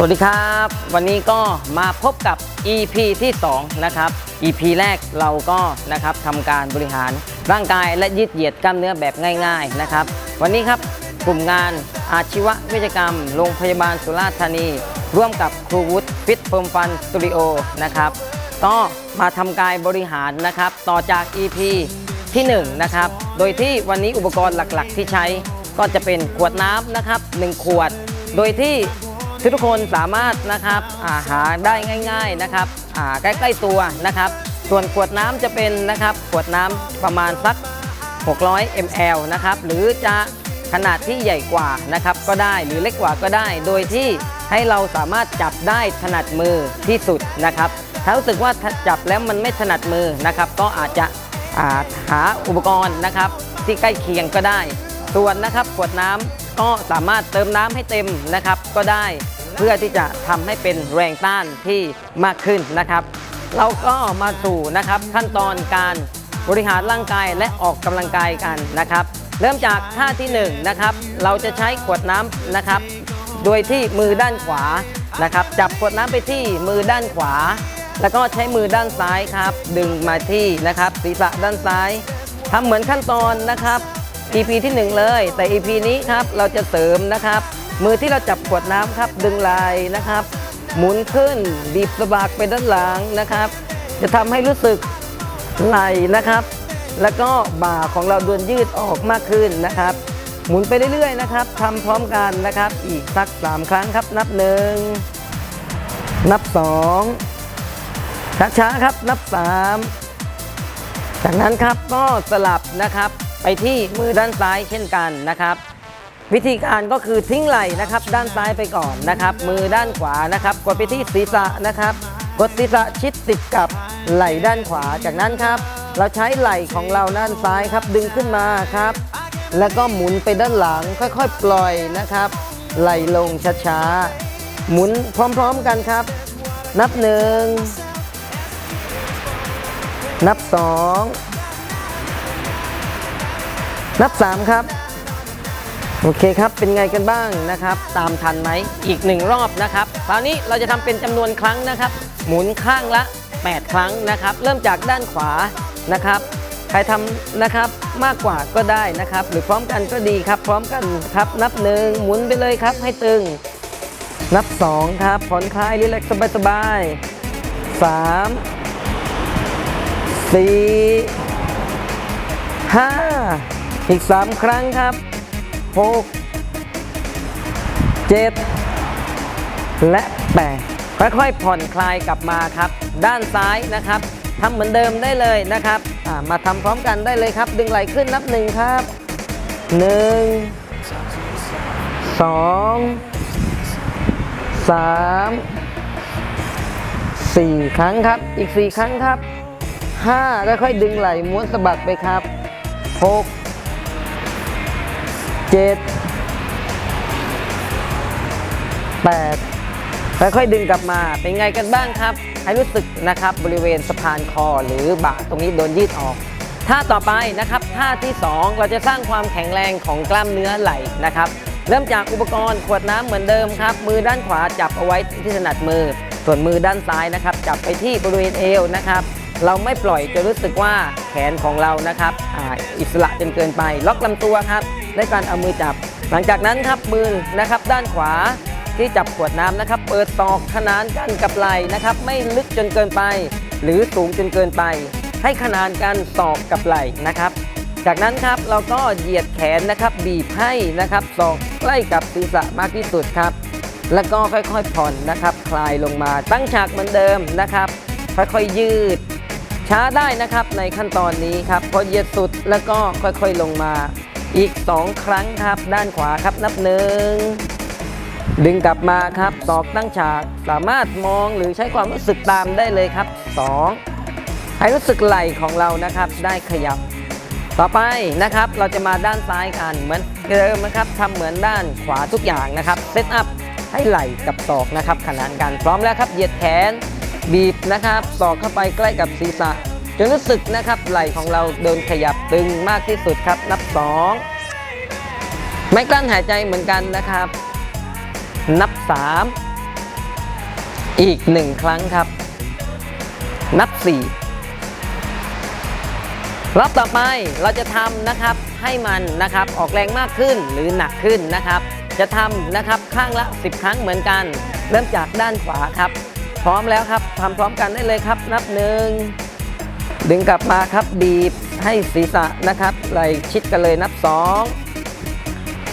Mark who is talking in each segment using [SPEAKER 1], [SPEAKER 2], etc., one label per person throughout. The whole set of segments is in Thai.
[SPEAKER 1] สวัสดีครับ วันนี้ก็มาพบกับ EP ที่ 2 นะครับ EP แรกเราก็นะครับทำการบริหารร่างกายและยืดเหยียดกล้ามเนื้อแบบง่าย ๆนะครับ วันนี้ครับกลุ่มงานอาชีววิทยกรรม โรงพยาบาลสุราษฎร์ธานี ร่วมกับครูวุฒิฟิตเฟิร์มฟันสตูดิโอนะครับก็มาทำกายบริหารนะครับ ต่อจาก EP ที่ 1 นะครับ โดยที่วันนี้อุปกรณ์หลักๆ ที่ใช้ก็จะเป็นขวดน้ำนะครับ 1 ขวด โดยที่ ทุกคนสามารถนะครับอ่าหาได้ง่าย ๆนะครับอ่าใกล้ๆตัวนะครับ ส่วนขวดน้ำจะเป็นนะครับขวดน้ำประมาณสัก 600 ml นะครับหรือจะขนาดที่ใหญ่กว่านะครับก็ได้หรือเล็กกว่าก็ได้ โดยที่ให้เราสามารถจับได้ถนัดมือที่สุดนะครับ ถ้ารู้สึกว่าจับแล้วมันไม่ถนัดมือนะครับ ก็อาจจะอ่าหาอุปกรณ์นะครับที่ใกล้เคียงก็ได้ ส่วนนะครับขวดน้ำก็สามารถเติมน้ำให้เต็มนะครับก็ได้ เพื่อที่จะทำให้เป็นแรงต้านที่มากขึ้นนะครับ เราก็มาสู่นะครับขั้นตอนการบริหารร่างกายและออกกำลังกายกันนะครับ เริ่มจากท่าที่1นงนะครับเราจะใช้ขวดน้ำนะครับ โดยที่มือด้านขวานะครับ จับขวดน้ำไปที่มือด้านขวา แล้วก็ใช้มือด้านซ้ายครับ ดึงมาที่นะครับศีรษะด้านซ้ายทำเหมือนขั้นตอนนะครับ EP ที่ 1 เลย แต่ EP นี้ครับเราจะเสริมนะครับ มือที่เราจับขวดน้ำครับ ดึงไหลนะครับ หมุนขึ้นบีบสะบักไปด้านหลังนะครับ จะทำให้รู้สึกไหลนะครับ แล้วก็บ่าของเราดวนยืดออกมากขึ้นนะครับ หมุนไปเรื่อยๆนะครับทำพร้อมกันนะครับ อีกสัก3ครั้งครับ นับหนึ่งนับสองช้าๆครับนับสามจากนั้นครับก็สลับนะครับไปที่มือด้านซ้ายเช่นกันนะครับ วิธีการก็คือทิ้งไหล่นะครับ ด้านซ้ายไปก่อนนะครับ มือด้านขวานะครับ กดไปที่ศีรษะนะครับ กดศีรษะชิดติดกับไหล่ด้านขวาจากนั้นครับ เราใช้ไหล่ของเราด้านซ้ายครับ ดึงขึ้นมาครับ แล้วก็หมุนไปด้านหลังค่อยๆ ปล่อยนะครับ ไหล่ลงช้าๆหมุนพร้อมๆกันครับ นับหนึ่งนับสองนับสามครับ โอเคครับ เป็นไงกันบ้างนะครับ ตามทันไหมอีกหนึ่งรอบนะครับ คราวนี้เราจะทำเป็นจำนวนครั้งนะครับ หมุนข้างละ 8 ครั้งนะครับ เริ่มจากด้านขวานะครับ ใครทำนะครับมากกว่าก็ได้นะครับ หรือพร้อมกันก็ดีครับ พร้อมกันครับนับหนึ่งหมุนไปเลยครับ ให้ตึง นับสองครับ ผ่อนคลายรีแลกซ์สบายๆสามสี่ห้าอีกสามครั้งครับ หกเจ็ดและแปดค่อยๆผ่อนคลายกลับมาครับ ด้านซ้ายนะครับทำเหมือนเดิมได้เลยนะครับมาทำพร้อมกันได้เลยครับ ดึงไหล่ขึ้นนับหนึ่งครับหนึ่งสองสามสี่ครั้งครับ อีกสี่ครั้งครับห้าค่อยๆดึงไหล่ม้วนสะบัดไปครับหก เจ็ดแปดค่อยดึงกลับมาเป็นไงกันบ้างครับ ให้รู้สึกนะครับบริเวณสะพานคอหรือบ่าตรงนี้โดนยืดออกท่าต่อไปนะครับท่าที่ 2 เราจะสร้างความแข็งแรงของกล้ามเนื้อไหล่นะครับ เริ่มจากอุปกรณ์ขวดน้ำเหมือนเดิมครับ มือด้านขวาจับเอาไว้ที่ถนัดมือ ส่วนมือด้านซ้ายนะครับ จับไปที่บริเวณเอวนะครับ เราไม่ปล่อยจะรู้สึกว่าแขนของเรานะครับออิสระจนเกินไป ล็อกลำตัวครับ ด้วยการเอามือจับ หลังจากนั้นครับมือนะครับด้านขวาที่จับขวดน้ำนะครับ เปิดตอกขนานกันกับไหล่นะครับ ไม่ลึกจนเกินไป หรือสูงจนเกินไป ให้ขนานกันศอกกับไหล่นะครับ จากนั้นครับเราก็เหยียดแขนนะครับบีบให้นะครับศอกใกล้กับศีรษะมากที่สุดครับ แล้วก็ค่อยๆผ่อนนะครับ คลายลงมาตั้งฉากเหมือนเดิมนะครับ ค่อยๆยืด ช้าได้นะครับในขั้นตอนนี้ครับพอเหยียดสุดแล้วก็ค่อยๆลงมา อีก 2 ครั้งครับ ด้านขวาครับนับหนึ่งดึงกลับมาครับตอกตั้งฉากสามารถมองหรือใช้ความรู้สึกตามได้เลยครับ 2 ให้รู้สึกไหล่ของเรานะครับ ได้ขยับ ต่อไปนะครับเราจะมาด้านซ้ายกันเหมือนเดิมนะครับทำเหมือนด้านขวาทุกอย่างนะครับเซตอัพให้ไหล่กับศอกนะครับ ขนานกันพร้อมแล้วครับเหยียดแขนบีบนะครับศอกเข้าไปใกล้กับศีรษะ จนรู้สึกนะครับไหล่ของเราเดินขยับตึงมากที่สุดครับ นับสองไม่กลั้นหายใจเหมือนกันนะครับ นับสามอีกหนึ่งครั้งครับ นับสี่รอบต่อไปเราจะทำนะครับให้มันนะครับออกแรงมากขึ้นหรือหนักขึ้นนะครับ จะทำนะครับข้างละ 10 ครั้งเหมือนกัน เริ่มจากด้านขวาครับ พร้อมแล้วครับทำพร้อมกันได้เลยครับ นับหนึ่ง ดึงกลับมาครับบีบให้ศีรษะนะครับไหลชิดกันเลยนับสอง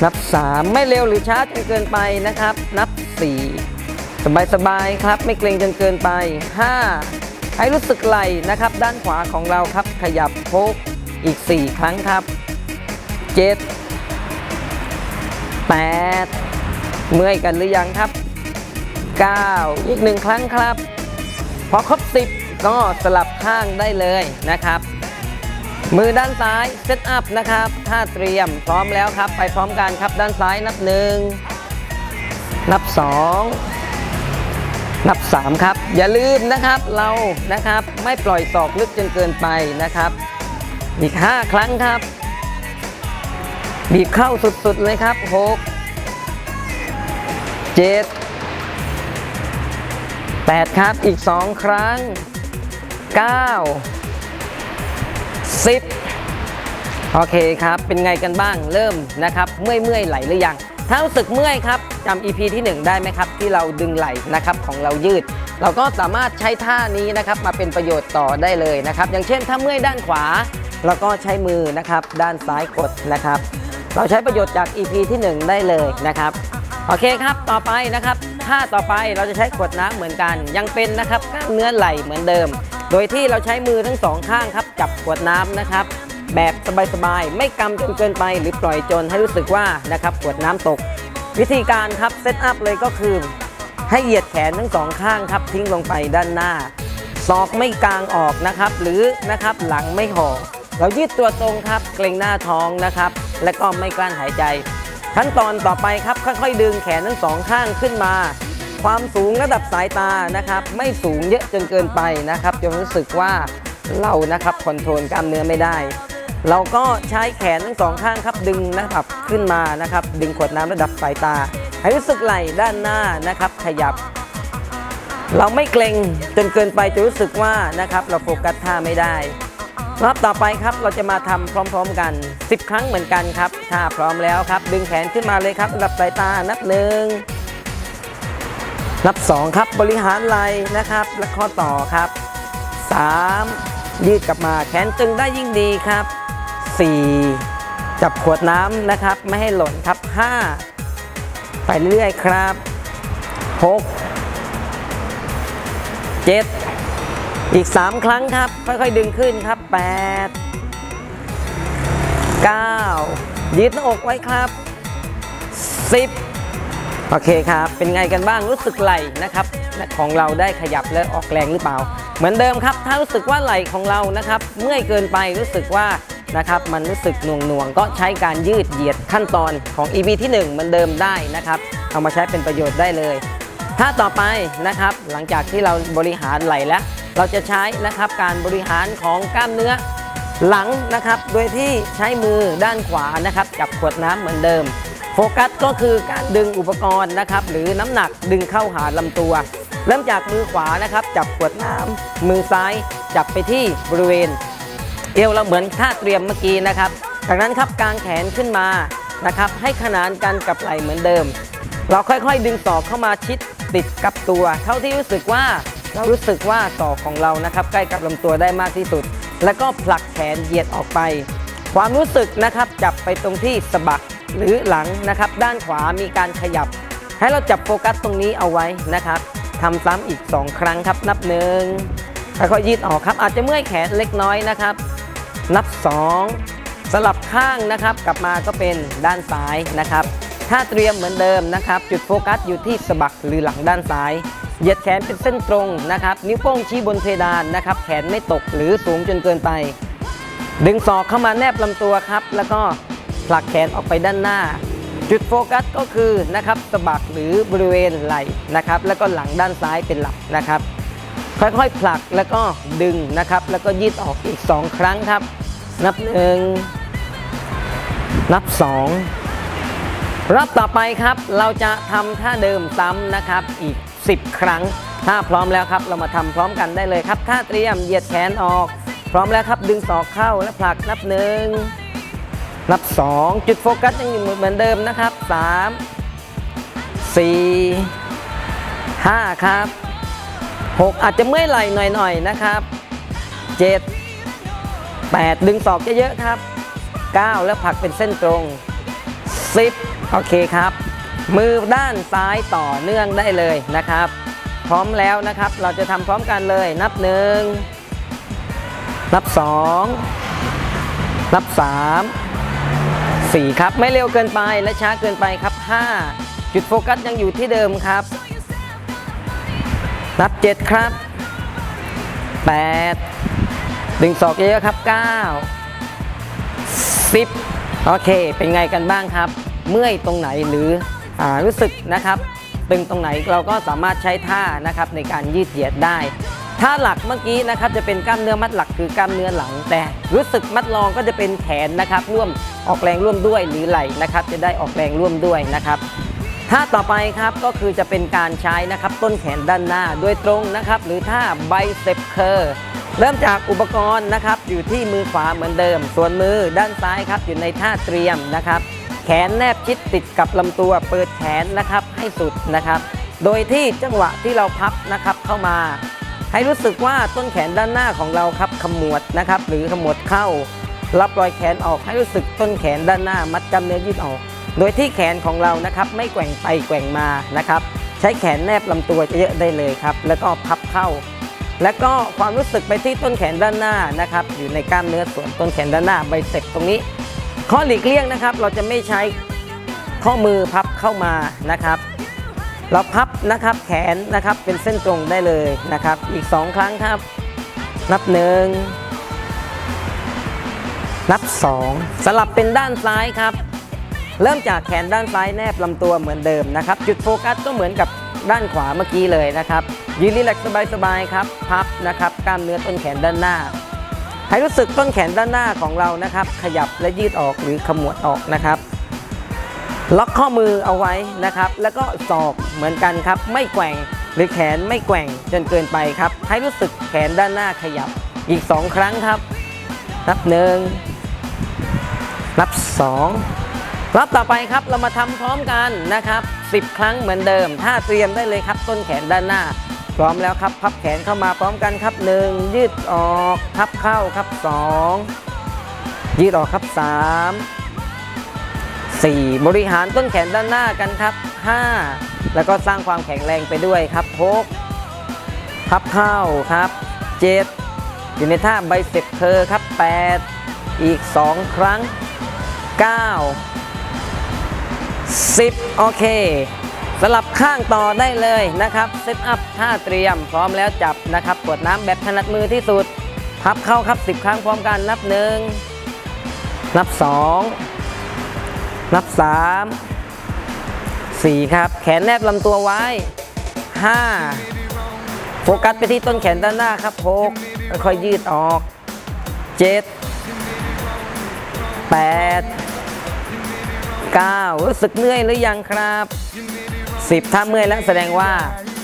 [SPEAKER 1] นับสามไม่เร็วหรือช้าจนเกินไปนะครับ นับสี่สบายสบายๆครับ ไม่เกรงจนเกินไป 5 ให้รู้สึกไหลนะครับ ด้านขวาของเราครับ ขยับโพกอีก 4 ครั้งครับ 7 8 เมื่อยกันหรือยังครับ 9 อีกหนึ่งครั้งครับ พอครบ 10 ก็สลับข้างได้เลยนะครับ มือด้านซ้ายเซตอัพนะครับท่าเตรียมพร้อมแล้วครับ ไปพร้อมกันครับด้านซ้ายนับหนึ่งนับสองนับ 3 ครับ อย่าลืมนะครับเรานะครับไม่ปล่อยศอกลึกจนเกินไปนะครับ อีก 5 ครั้งครับ บีบเข้าสุดๆเลยครับ 6 7 8 ครับอีก 2 ครั้ง 9 10 โอเคครับ เป็นไงกันบ้างเริ่มนะครับ เมื่อยเมื่อยไหลหรือยัง ถ้ารู้สึกเมื่อยครับจำ EP ที่ 1 ได้ไหมครับ ที่เราดึงไหลนะครับของเรายืด เราก็สามารถใช้ท่านี้นะครับมาเป็นประโยชน์ต่อได้เลยนะครับ อย่างเช่นถ้าเมื่อยด้านขวาเราก็ใช้มือนะครับด้านซ้ายกดนะครับ เราใช้ประโยชน์จาก EP ที่ 1 ได้เลยนะครับโอเคครับต่อไปนะครับท่าต่อไปเราจะใช้ขวดน้ำเหมือนกัน ยังเป็นนะครับกล้ามเนื้อไหล่เหมือนเดิม ดยที่เราใช้มือทั้งสองข้างครับจับขวดน้ำนะครับ แบบสบายๆ ไม่กำจนเกินไปหรือปล่อยจนให้รู้สึกว่านะครับขวดน้ำตก วิธีการครับเซตอัพเลยก็คือ ให้เหยียดแขนทั้งสองข้างครับทิ้งลงไปด้านหน้าศอกไม่กลางออกนะครับ หรือนะครับหลังไม่ห่อเรายืดตัวตรงครับ เกรงหน้าท้องนะครับ และก็ไม่กลั้นหายใจ ขั้นตอนต่อไปครับค่อยๆดึงแขนทั้งสองข้างขึ้นมา ความสูงระดับสายตานะครับ ไม่สูงเยอะจนเกินไปนะครับจนรู้สึกว่าเรานะครับคอนโทรลกล้ามเนื้อไม่ได้ เราก็ใช้แขนทั้งสองข้างครับดึงนะครับขึ้นมานะครับ ดึงขวดน้ำระดับสายตา ให้รู้สึกไหล่ด้านหน้านะครับ ขยับ เราไม่เกรงจนเกินไปจะรู้สึกว่านะครับ เราโฟกัสท่าไม่ได้รอบต่อไปครับเราจะมาทำพร้อมๆกัน 10 ครั้งเหมือนกันครับ ถ้าพร้อมแล้วครับ ดึงแขนขึ้นมาเลยครับระดับสายตานับหนึ่ง นับสองครับบริหารไหล่นะครับ และข้อต่อครับสามยืดกลับมาแขนตึงได้ยิ่งดีครับสี่จับขวดน้ำนะครับ ไม่ให้หล่นครับห้าไปเรื่อยๆครับหกเจ็ดอีก 3 ครั้งครับ ค่อยๆดึงขึ้นครับ 8 9 ยืดหน้าอกไว้ครับ 10 โอเคครับ เป็นไงกันบ้างรู้สึกไหลนะครับของเราได้ขยับและออกแรงหรือเปล่า เหมือนเดิมครับ ถ้ารู้สึกว่าไหลของเรานะครับ เมื่อยเกินไปรู้สึกว่านะครับมันรู้สึกหน่วงๆก็ใช้การยืดเหยียดขั้นตอนของ EP ที่1เหมือนเดิมได้นะครับเอามาใช้เป็นประโยชน์ได้เลยถ้าต่อไปนะครับ หลังจากที่เราบริหารไหลแล้ว เราจะใช้นะครับการบริหารของกล้ามเนื้อหลังนะครับ โดยที่ใช้มือด้านขวานะครับจับขวดน้ำเหมือนเดิม โฟกัสก็คือการดึงอุปกรณ์นะครับ หรือน้ำหนักดึงเข้าหาลำตัว เริ่มจากมือขวานะครับ จับขวดน้ำมือซ้ายจับไปที่บริเวณ เอวเราเหมือนท่าเตรียมเมื่อกี้นะครับ จากนั้นครับกางแขนขึ้นมานะครับ ให้ขนานกันกับไหล่เหมือนเดิม เราค่อยๆ ดึงศอกเข้ามาชิดติดกับตัว เท่าที่รู้สึกว่าเรารู้สึกว่าศอกของเรานะครับใกล้กับลำตัวได้มากที่สุด แล้วก็ผลักแขนเหยียดออกไป ความรู้สึกนะครับจับไปตรงที่สะบัก หรือหลังนะครับ ด้านขวามีการขยับ ให้เราจับโฟกัสตรงนี้เอาไว้นะครับทำซ้ำอีก 2 ครั้งครับ นับหนึ่งค่อยๆยืดออกครับ อาจจะเมื่อยแขนเล็กน้อยนะครับ นับ 2 สลับข้างนะครับ กลับมาก็เป็นด้านซ้ายนะครับ ถ้าเตรียมเหมือนเดิมนะครับ จุดโฟกัสอยู่ที่สะบักหรือหลังด้านซ้ายเหยียดแขนเป็นเส้นตรงนะครับ นิ้วโป้งชี้บนเพดานนะครับ แขนไม่ตกหรือสูงจนเกินไป ดึงศอกเข้ามาแนบลำตัวครับ แล้วก็ ผลักแขนออกไปด้านหน้า จุดโฟกัสก็คือนะครับสะบักหรือบริเวณไหล่นะครับ แล้วก็หลังด้านซ้ายเป็นหลักนะครับ ค่อยๆผลักแล้วก็ดึงนะครับ แล้วก็ยืดออกอีก 2 ครั้งครับ นับหนึ่งนับสองรอบต่อไปครับเราจะทำท่าเดิมซ้ำนะครับอีก 10 ครั้ง ถ้าพร้อมแล้วครับ เรามาทำพร้อมกันได้เลยครับถ้าเตรียมเหยียดแขนออก พร้อมแล้วครับดึงศอกเข้าและผลักนับหนึ่ง นับ 2 จุดโฟกัสยังอยู่เหมือนเดิมนะครับ 3 4 5 ครับ 6 อาจจะเมื่อยไหล่หน่อยๆนะครับ 7 8 ดึงศอกเยอะๆครับ 9 แล้วผลักเป็นเส้นตรง 10 โอเคครับ มือด้านซ้ายต่อเนื่องได้เลยนะครับ พร้อมแล้วนะครับเราจะทำพร้อมกันเลยนับหนึ่งนับสองนับสาม สี่ครับ ไม่เร็วเกินไปและช้าเกินไปครับห้าจุดโฟกัสยังอยู่ที่เดิมครับ นับเจ็ดครับแปดดึงศอกเยอะครับเก้าสิบโอเค เป็นไงกันบ้างครับ เมื่อยตรงไหนหรืออารู้สึกนะครับ ตึงตรงไหนเราก็สามารถใช้ท่านะครับในการยืดเหยียดได้ท่าหลักเมื่อกี้นะครับจะเป็นกล้ามเนื้อมัดหลักคือกล้ามเนื้อหลัง แต่รู้สึกมัดรองก็จะเป็นแขนนะครับ ร่วม ออกแรงร่วมด้วยหรือไหล่นะครับ จะได้ออกแรงร่วมด้วยนะครับท่าต่อไปครับก็คือจะเป็นการใช้นะครับต้นแขนด้านหน้าโดยตรงนะครับ หรือท่าไบเซปเคอร์เริ่มจากอุปกรณ์นะครับ อยู่ที่มือขวาเหมือนเดิม ส่วนมือด้านซ้ายครับ อยู่ในท่าเตรียมนะครับ แขนแนบชิดติดกับลำตัว เปิดแขนนะครับให้สุดนะครับ โดยที่จังหวะที่เราพับนะครับเข้ามา ให้รู้สึกว่าต้นแขนด้านหน้าของเราครับขมวดนะครับ หรือขมวดเข้า รับรอยแขนออกให้รู้สึกต้นแขนด้านหน้ามัดกล้ามเนื้อยืดออก โดยที่แขนของเรานะครับไม่แกว่งไปแกว่งมานะครับ ใช้แขนแนบลำตัวเยอะได้เลยครับ แล้วก็พับเข้า แล้วก็ความรู้สึกไปที่ต้นแขนด้านหน้านะครับ อยู่ในกล้ามเนื้อส่วนต้นแขนด้านหน้าใบเสร็จตรงนี้ ข้อหลีกเลี่ยงนะครับ เราจะไม่ใช้ข้อมือพับเข้ามานะครับ เราพับนะครับแขนนะครับเป็นเส้นตรงได้เลยนะครับ อีก 2 ครั้งครับ นับหนึ่ง นับ 2 สลับเป็นด้านซ้ายครับ เริ่มจากแขนด้านซ้ายแนบลำตัวเหมือนเดิมนะครับ จุดโฟกัสก็เหมือนกับด้านขวาเมื่อกี้เลยนะครับ ยืนรีแลกซ์สบายๆครับ พับนะครับ กล้ามเนื้อต้นแขนด้านหน้า ให้รู้สึกต้นแขนด้านหน้าของเรานะครับ ขยับและยืดออกหรือขมวดออกนะครับ ล็อกข้อมือเอาไว้นะครับ แล้วก็ศอกเหมือนกันครับ ไม่แกว่งหรือแขนไม่แกว่งจนเกินไปครับ ให้รู้สึกแขนด้านหน้าขยับ อีก 2 ครั้งครับ นับหนึ่ง นับสองรอบต่อไปครับเรามาทำพร้อมกันนะครับ 10 ครั้งเหมือนเดิม ถ้าเตรียมได้เลยครับ ต้นแขนด้านหน้า พร้อมแล้วครับ พับแขนเข้ามาพร้อมกันครับ 1 ยืดออกพับเข้าครับ 2 ยืดออกครับ 3 4 บริหารต้นแขนด้านหน้ากันครับ 5 แล้วก็สร้างความแข็งแรงไปด้วยครับ6พับเข้าครับ 7 อยู่ในท่าไบเซ็ปเคอครับ 8 อีก 2 ครั้ง 9 10 โอเค สลับข้างต่อได้เลยนะครับเซตอัพท่าเตรียมพร้อมแล้วจับนะครับกดน้ำแบบถนัดมือที่สุด พับเข้าครับ 10 ครั้งพร้อมกันนับ 1 นับ 2 นับ 3 4 ครับ แขนแนบลำตัวไว้ 5 โฟกัสไปที่ต้นแขนด้านหน้าครับ6ค่อยยืดออก 7 8 9รู้สึกเหนื่อยหรือยังครับ 10 ถ้าเมื่อยแล้วแสดงว่า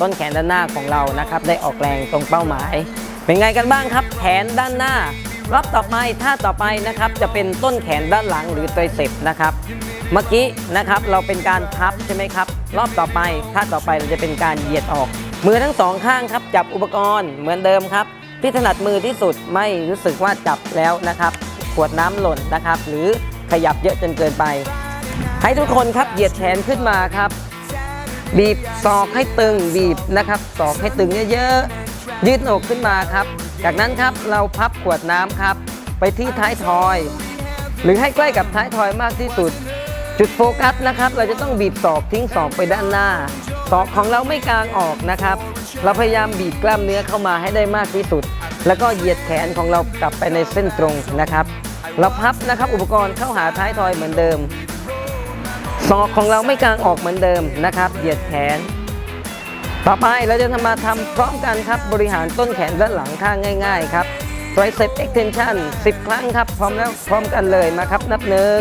[SPEAKER 1] ต้นแขนด้านหน้าของเรานะครับ ได้ออกแรงตรงเป้าหมาย เป็นไงกันบ้างครับ แขนด้านหน้า รอบต่อไปท่าต่อไปนะครับ จะเป็นต้นแขนด้านหลังหรือไตรเสพนะครับ เมื่อกี้นะครับเราเป็นการพับใช่ไหมครับ รอบต่อไปท่าต่อไปเราจะเป็นการเหยียดออก มือทั้งสองข้างครับจับอุปกรณ์เหมือนเดิมครับที่ถนัดมือที่สุดไม่รู้สึกว่าจับแล้วนะครับ ขวดน้ำหล่นนะครับ หรือขยับเยอะจนเกินไป ให้ทุกคนครับเหยียดแขนขึ้นมาครับ บีบศอกให้ตึงบีบนะครับศอกให้ตึงเยอะๆยืดอกขึ้นมาครับ จากนั้นครับเราพับขวดน้ำครับ ไปที่ท้ายทอย หรือให้ใกล้กับท้ายทอยมากที่สุด จุดโฟกัสนะครับ เราจะต้องบีบศอกทิ้งศอกไปด้านหน้าศอกของเราไม่กางออกนะครับ เราพยายามบีบกล้ามเนื้อเข้ามาให้ได้มากที่สุด แล้วก็เหยียดแขนของเรากลับไปในเส้นตรงนะครับ เราพับนะครับอุปกรณ์เข้าหาท้ายทอยเหมือนเดิม ศอกของเราไม่กางออกเหมือนเดิมนะครับ เหยียดแขน ต่อไปเราจะทำมาทำพร้อมกันครับ บริหารต้นแขนด้านหลังข้างง่าย ๆ ครับ tricep extension 10 ครั้งครับ พร้อมแล้วพร้อมกันเลยมาครับ นับหนึ่ง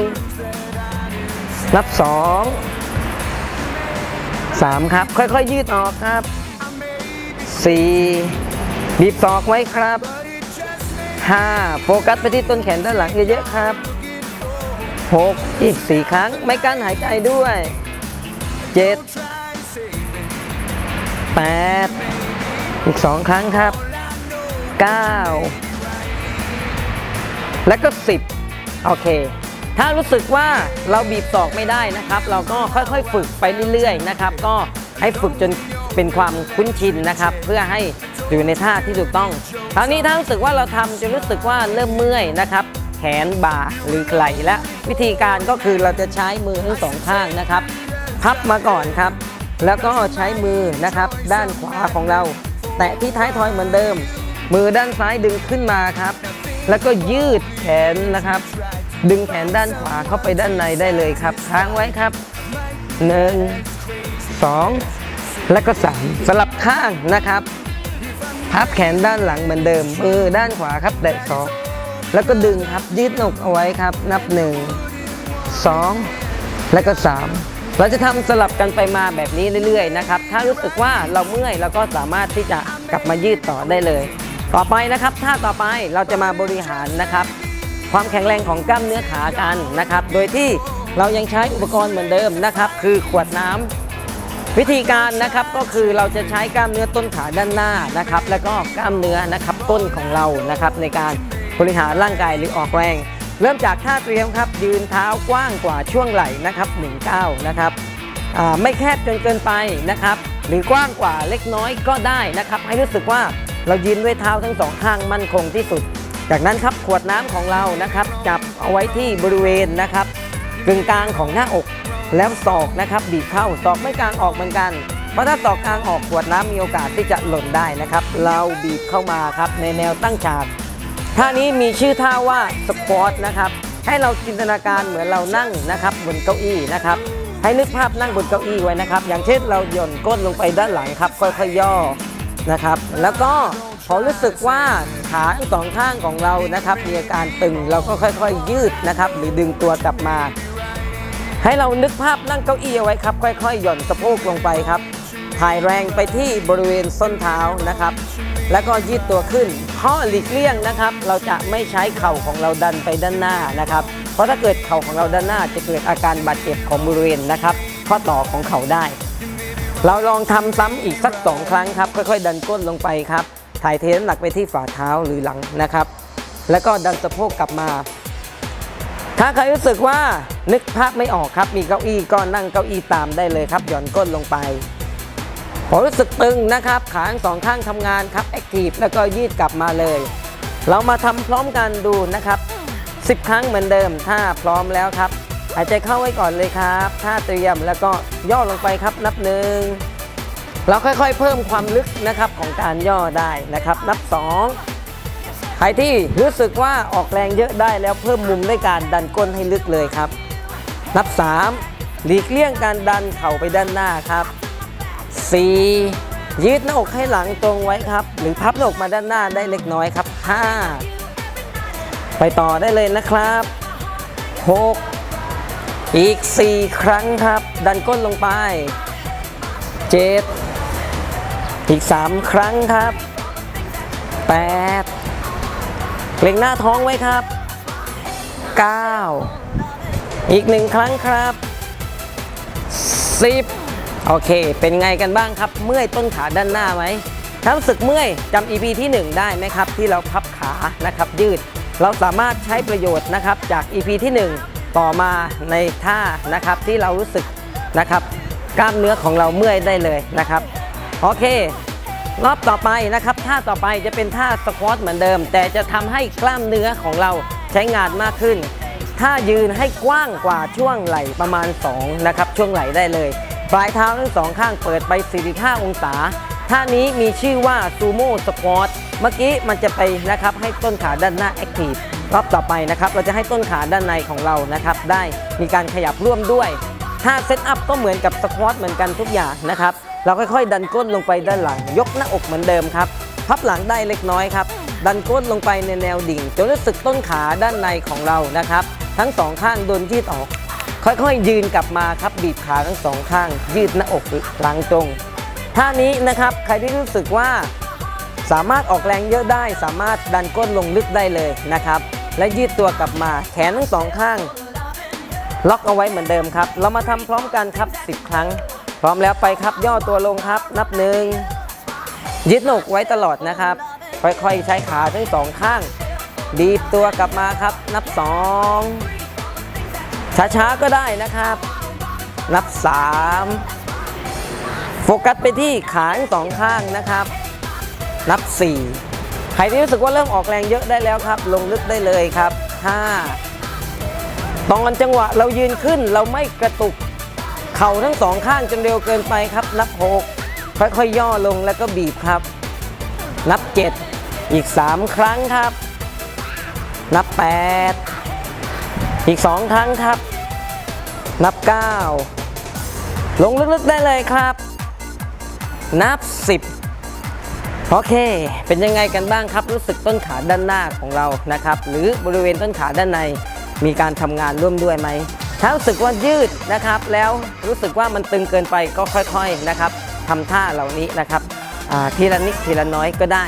[SPEAKER 1] นับสองสามครับ ค่อยๆ ยืดออกครับ4บีบศอกไว้ครับ5โฟกัสไปที่ต้นแขนด้านหลังเยอะๆครับ 6อีก4ครั้ง ไม่กั้นหายใจด้วย 7 8 อีก 2 ครั้งครับ 9 และก็ 10 โอเค ถ้ารู้สึกว่าเราบีบศอกไม่ได้นะครับ เราก็ค่อยๆฝึกไปเรื่อยๆนะครับ ก็ให้ฝึกจนเป็นความคุ้นชินนะครับ เพื่อให้อยู่ในท่าที่ถูกต้อง คราวนี้ถ้ารู้สึกว่าเราทำจนรู้สึกว่าเริ่มเมื่อยนะครับ แขนบ่าหรือไหล่และ วิธีการก็คือเราจะใช้มือทั้งสองข้างนะครับ พับมาก่อนครับ แล้วก็ใช้มือนะครับ ด้านขวาของเรา แตะที่ท้ายทอยเหมือนเดิม มือด้านซ้ายดึงขึ้นมาครับ แล้วก็ยืดแขนนะครับ ดึงแขนด้านขวาเข้าไปด้านในได้เลยครับค้างไว้ครับ1 2และก็3สลับข้างนะครับพับแขนด้านหลังเหมือนเดิมมือด้านขวาครับแตะศอก แล้วก็ดึงครับยืดหนกเอาไว้ครับ นับ 1 2 และก็ 3 เราจะทำสลับกันไปมาแบบนี้เรื่อยๆนะครับ ถ้ารู้สึกว่าเราเมื่อยเราก็สามารถที่จะกลับมายืดต่อได้เลย ต่อไปนะครับท่าต่อไปเราจะมาบริหารนะครับ ความแข็งแรงของกล้ามเนื้อขากันนะครับ โดยที่เรายังใช้อุปกรณ์เหมือนเดิมนะครับ คือขวดน้ำวิธีการนะครับก็คือเราจะใช้กล้ามเนื้อต้นขาด้านหน้านะครับ แล้วก็กล้ามเนื้อนะครับต้นของเรานะครับในการ บริหารร่างกายหรือออกแรง เริ่มจากท่าเตรียมครับ ยืนเท้ากว้างกว่าช่วงไหล่นะครับหนึ่งก้านะครับไม่แคบจนเกินไปนะครับ หรือกว้างกว่าเล็กน้อยก็ได้นะครับ ให้รู้สึกว่าเรายืนด้วยเท้าทั้งสองข้างมั่นคงที่สุด จากนั้นครับขวดน้ำของเรานะครับ จับเอาไว้ที่บริเวณนะครับกึ่งกลางของหน้าอก แล้วศอกนะครับบีบเข้าศอกไม่กลางออกเหมือนกันเพราะถ้าศอกกลางออกขวดน้ำมีโอกาสที่จะหล่นได้นะครับ เราบีบเข้ามาครับในแนวตั้งฉาก ท่านี้มีชื่อท่าว่าสควอตนะครับ ให้เราจินตนาการเหมือนเรานั่งนะครับบนเก้าอี้นะครับ ให้นึกภาพนั่งบนเก้าอี้ไว้นะครับ อย่างเช่นเราหย่อนก้นลงไปด้านหลังครับค่อยๆย่อนะครับ แล้วก็พอรู้สึกว่าขาทั้งสองข้างของเรานะครับ มีอาการตึงเราก็ค่อยๆยืดนะครับ หรือดึงตัวกลับมา ให้เรานึกภาพนั่งเก้าอี้เอาไว้ครับ ค่อยๆ หย่อนสะโพกลงไปครับถ่ายแรงไปที่บริเวณส้นเท้านะครับ แล้วก็ยืดตัวขึ้นข้อหลีกเลี่ยงนะครับ เราจะไม่ใช้เข่าของเราดันไปด้านหน้านะครับ เพราะถ้าเกิดเข่าของเราด้านหน้าจะเกิดอาการบาดเจ็บของบริเวณนะครับ ข้อต่อของเข่าได้ เราลองทำซ้ำอีกสักสองครั้งครับ ค่อยๆ ดันก้นลงไปครับ ถ่ายเทน้ำหนักไปที่ฝ่าเท้าหรือหลังนะครับ แล้วก็ดันสะโพกกลับมา ถ้าใครรู้สึกว่านึกภาพไม่ออกครับ มีเก้าอี้ก็นั่งเก้าอี้ตามได้เลยครับ หย่อนก้นลงไป พอรู้สึกตึงนะครับ ขาทั้งสองข้างทำงานครับแอคทีฟแล้วก็ยืดกลับมาเลย เรามาทำพร้อมกันดูนะครับ 10 ครั้งเหมือนเดิม ถ้าพร้อมแล้วครับหายใจเข้าไว้ก่อนเลยครับท่าเตรียมแล้วก็ย่อลงไปครับนับหนึ่งเราค่อยๆ เพิ่มความลึกนะครับของการย่อได้นะครับ นับสองใครที่รู้สึกว่าออกแรงเยอะได้แล้วเพิ่มมุมด้วยการดันก้นให้ลึกเลยครับ นับ 3 หลีกเลี่ยงการดันเข่าไปด้านหน้าครับ 4 ยืดหน้าอกให้หลังตรงไว้ครับ หรือพับหน้าอกมาด้านหน้าได้เล็กน้อยครับ 5 ไปต่อได้เลยนะครับ 6 อีก 4 ครั้งครับ ดันก้นลงไป 7 อีก 3 ครั้งครับ 8 เกร็งหน้าท้องไว้ครับ 9 อีกหนึ่งครั้งครับ 10 โอเค เป็นไงกันบ้างครับ เมื่อยต้นขาด้านหน้าไหมถ้ารู้สึกเมื่อยจำ EP ที่ 1 ได้ไหมครับ ที่เราพับขานะครับ ยืด เราสามารถใช้ประโยชน์นะครับ จาก EP ที่ 1 ต่อมาในท่านะครับที่เรารู้สึกนะครับกล้ามเนื้อของเราเมื่อยได้เลยนะครับ โอเค รอบต่อไปนะครับ ท่าต่อไปจะเป็นท่าสควอตเหมือนเดิม แต่จะทำให้กล้ามเนื้อของเราใช้งานมากขึ้นถ้ายืนให้กว้างกว่าช่วงไหล่ประมาณ2นะครับช่วงไหล่ได้เลย ปลายเท้าทั้งสองข้างเปิดไป 45 องศา ท่านี้มีชื่อว่าซูโม่สควอตเมื่อกี้มันจะไปนะครับให้ต้นขาด้านหน้าแอคทีฟรอบต่อไปนะครับเราจะให้ต้นขาด้านในของเรานะครับ ได้มีการขยับร่วมด้วยท่าเซตอัพก็เหมือนกับสควอตเหมือนกันทุกอย่างนะครับ เราค่อยๆ ดันก้นลงไปด้านหลัง ยกหน้าอกเหมือนเดิมครับพับหลังได้เล็กน้อยครับ ดันก้นลงไปในแนวดิ่งจนรู้สึกต้นขาด้านในของเรานะครับ ทั้งสองข้างโดนยืดออก ค่อยๆยืนกลับมาครับบีบขาทั้งสองข้าง ยืดหน้าอกหลังตรงท่านี้นะครับใครที่รู้สึกว่าสามารถออกแรงเยอะได้ สามารถดันก้นลงลึกได้เลยนะครับ และยืดตัวกลับมาแขนทั้งสองข้าง ล็อกเอาไว้เหมือนเดิมครับ เรามาทำพร้อมกันครับ 10 ครั้ง พร้อมแล้วไปครับย่อตัวลงครับ นับหนึ่งยึดหนกไว้ตลอดนะครับ ค่อยๆใช้ขาทั้งสองข้าง ดีดตัวกลับมาครับ นับสอง ช้าๆก็ได้นะครับ นับสามโฟกัสไปที่ขาทั้งสองข้างนะครับ นับสี่ใครที่รู้สึกว่าเริ่มออกแรงเยอะได้แล้วครับ ลงลึกได้เลยครับห้าตอนจังหวะเรายืนขึ้นเราไม่กระตุก เข่าทั้งสองข้างจนเร็วเกินไปครับ นับหกค่อยๆย่อลงแล้วก็บีบครับ นับเจ็ดอีกสามครั้งครับ นับแปด อีกสองครั้งครับ นับเก้าลงลึกๆได้เลยครับ นับสิบโอเค เป็นยังไงกันบ้างครับ รู้สึกต้นขาด้านหน้าของเรานะครับ หรือบริเวณต้นขาด้านใน มีการทำงานร่วมด้วยไหม ถ้ารู้สึกว่ายืดนะครับ แล้วรู้สึกว่ามันตึงเกินไปก็ค่อยๆนะครับทำท่าเหล่านี้นะครับทีละนิดทีละน้อยก็ได้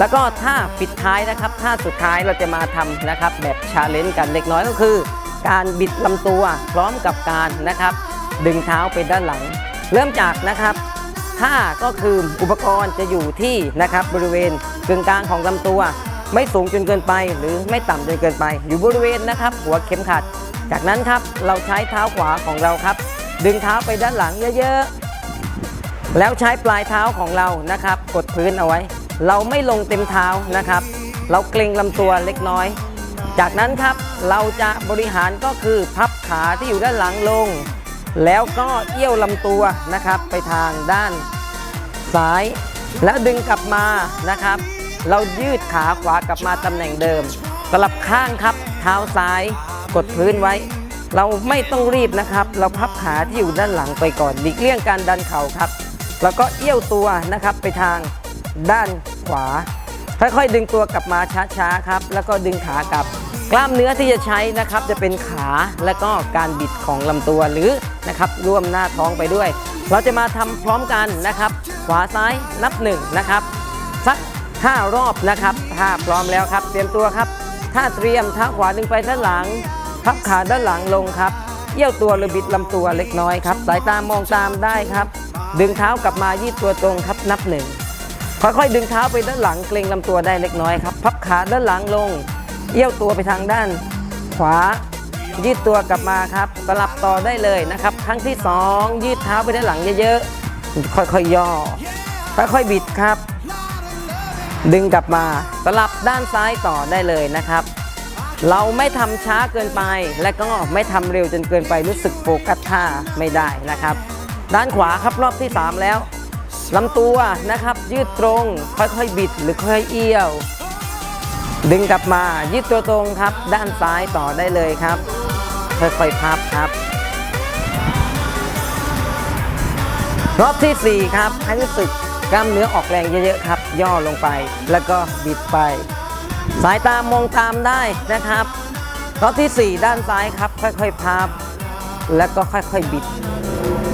[SPEAKER 1] แล้วก็ท่าปิดท้ายนะครับท่าสุดท้ายเราจะมาทำนะครับแบบชาเลนจ์กันเล็กน้อยก็คือ การบิดลำตัวพร้อมกับการนะครับ ดึงเท้าไปด้านหลัง เริ่มจากนะครับท่าก็คืออุปกรณ์จะอยู่ที่นะครับบริเวณกึ่งกลางของลำตัว ไม่สูงจนเกินไป หรือไม่ต่ำจนเกินไป อยู่บริเวณนะครับ หัวเข็มขัด จากนั้นครับเราใช้เท้าขวาของเราครับ ดึงเท้าไปด้านหลังเยอะๆแล้วใช้ปลายเท้าของเรานะครับ กดพื้นเอาไว้ เราไม่ลงเต็มเท้านะครับ เราเกรงลำตัวเล็กน้อย จากนั้นครับเราจะบริหารก็คือพับขาที่อยู่ด้านหลังลง แล้วก็เอี้ยวลำตัวนะครับ ไปทางด้านซ้าย แล้วดึงกลับมานะครับ เรายืดขาขวากลับมาตำแหน่งเดิมสลับข้างครับ เท้าซ้ายกดพื้นไว้ เราไม่ต้องรีบนะครับ เราพับขาที่อยู่ด้านหลังไปก่อนหลีกเลี่ยงการดันเข่าครับ แล้วก็เอี้ยวตัวนะครับไปทาง ด้านขวา ค่อยๆ ดึงตัวกลับมาช้าๆครับ แล้วก็ดึงขากลับ กล้ามเนื้อที่จะใช้นะครับจะเป็นขาและก็การบิดของลำตัวหรือนะครับร่วมหน้าท้องไปด้วย เราจะมาทำพร้อมกันนะครับ ขวาซ้ายนับหนึ่งนะครับสัก 5 รอบนะครับถ้าพร้อมแล้วครับ เตรียมตัวครับ ถ้าเตรียมเท้าขวาดึงไปด้านหลังพับขาด้านหลังลงครับเอี้ยวตัวหรือบิดลำตัวเล็กน้อยครับ สายตามองตามได้ครับ ดึงเท้ากลับมายืดตัวตรงครับนับหนึ่ง ค่อยๆดึงเท้าไปด้านหลังเกรงลำตัวได้เล็กน้อยครับ พับขาด้านหลังลง เอี้ยวตัวไปทางด้าน ขวา ยืดตัวกลับมาครับสลับต่อได้เลยนะครับ ครั้งที่ 2 ยืดเท้าไปด้านหลังเยอะๆ ค่อยๆย่อ ค่อยๆบิดครับ ดึงกลับมาสลับด้านซ้ายต่อได้เลยนะครับ เราไม่ทำช้าเกินไป และก็ไม่ทำเร็วจนเกินไปรู้สึกโฟกัสท่าไม่ได้นะครับ ด้านขวาครับรอบที่ 3 แล้ว ลำตัวนะครับ ยืดตรง ค่อยๆบิดหรือค่อยๆเอี้ยว ดึงกลับมายืดตัวตรงครับ ด้านซ้ายต่อได้เลยครับ ค่อยๆพับครับ รอบทีสี่ 4 ครับให้รู้สึกกล้ามเนื้อออกแรงเยอะๆครับ ย่อลงไปแล้วก็บิดไป สายตามองตามได้นะครับรอบทีสี่4 ด้านซ้ายครับ ค่อยๆพับ แล้วก็ค่อยๆบิด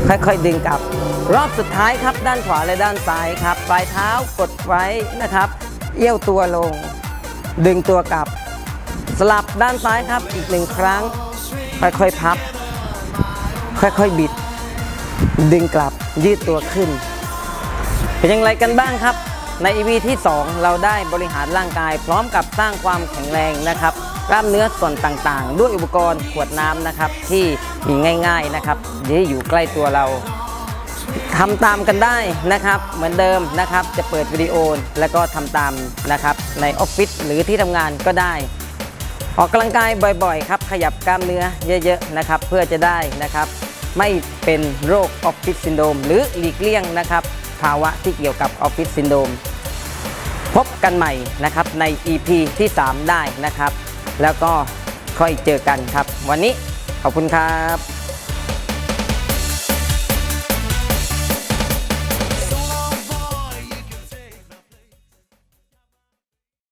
[SPEAKER 1] ค่อยๆดึงกลับ รอบสุดท้ายครับ ด้านขวาและด้านซ้ายครับ ปลายเท้ากดไว้นะครับ เอี้ยวตัวลง ดึงตัวกลับ สลับด้านซ้ายครับอีกหนึ่งครั้ง ค่อยๆพับ ค่อยๆบิด ดึงกลับยืดตัวขึ้น เป็นอย่างไรกันบ้างครับ ใน EP ที่ 2 เราได้บริหารร่างกายพร้อมกับสร้างความแข็งแรงนะครับ กล้ามเนื้อส่วนต่างๆ ด้วยอุปกรณ์ขวดน้ำนะครับ ที่มีง่าย ๆนะครับที่อยู่ใกล้ตัวเราทำตามกันได้นะครับ เหมือนเดิมนะครับ จะเปิดวิดีโอแล้วก็ทำตามนะครับ ในออฟฟิศหรือที่ทำงานก็ได้ ออกกำลังกายบ่อยๆ ครับ ขยับกล้ามเนื้อเยอะๆนะครับ เพื่อจะได้นะครับ ไม่เป็นโรคออฟฟิศซินโดมหรือหลีกเลี่ยงนะครับ ภาวะที่เกี่ยวกับออฟฟิศซินโดมพบกันใหม่นะครับใน EP ที่ 3 ได้นะครับ แล้วก็ค่อยเจอกันครับ วันนี้ขอบคุณครับ